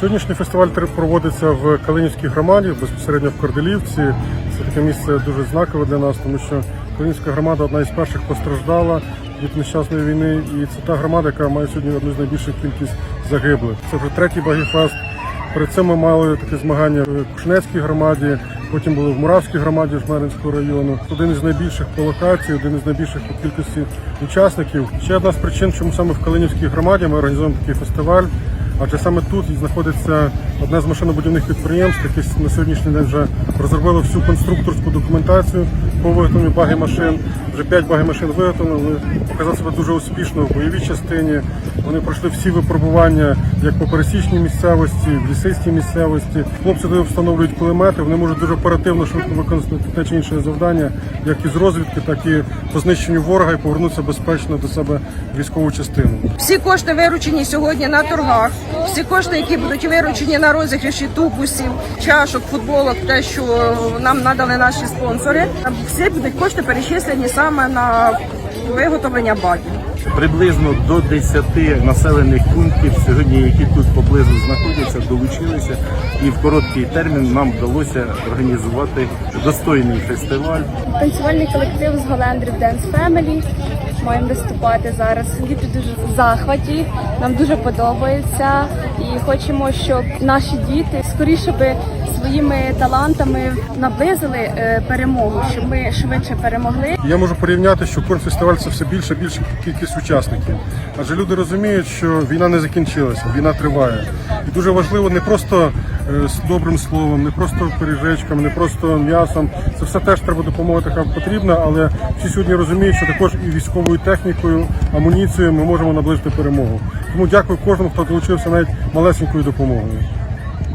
Сьогоднішній фестиваль проводиться в Калинівській громаді, безпосередньо в Корделівці. Це таке місце дуже знакове для нас, тому що Калинівська громада одна із перших постраждала від нещасної війни, і це та громада, яка має сьогодні одну з найбільших кількість загиблих. Це вже третій багіфест. Перед цим ми мали таке змагання в Кушнецькій громаді, потім були в Муравській громаді Жмеринського району. Один із найбільших по локації, один із найбільших по кількості учасників. Ще одна з причин, чому саме в Калинівській громаді ми організуємо такий фестиваль. Адже саме тут знаходиться одне з машинобудівних підприємств, яке на сьогоднішній день вже розробило всю конструкторську документацію по виготовленню баги машин. Вже 5 баги машин виготовлено. Вони показали себе дуже успішно в бойовій частині. Вони пройшли всі випробування як по пересічній місцевості, в лісистій місцевості. Хлопці туди встановлюють кулемети. Вони можуть дуже оперативно швидко виконати те чи інше завдання, як із розвідки, так і по знищенню ворога і повернутися безпечно до себе військову частину. Всі кошти виручені сьогодні на торгах. Всі кошти, які будуть виручені на розіграші тубусів, чашок, футболок, те, що нам надали наші спонсори, всі будуть кошти перечислені саме на виготовлення багів. Приблизно до 10 населених пунктів сьогодні, які тут поблизу знаходяться, долучилися, і в короткий термін нам вдалося організувати достойний фестиваль. Танцювальний колектив з Голландрів Dance Family. Маємо виступати зараз. Діти дуже в захваті. Нам дуже подобається і хочемо, щоб наші діти скоріше би своїми талантами наблизили е, перемогу, щоб ми швидше перемогли. Я можу порівняти, що кожен фестиваль це все більше і більша кількість учасників. Адже люди розуміють, що війна не закінчилася, війна триває. І дуже важливо не просто е, з добрим словом, не просто пиріжечками, не просто м'ясом. Це все теж треба допомога така потрібна, але всі сьогодні розуміють, що також і військовою технікою, амуніцією ми можемо наблизити перемогу. Тому дякую кожному, хто долучився навіть малесенькою допомогою.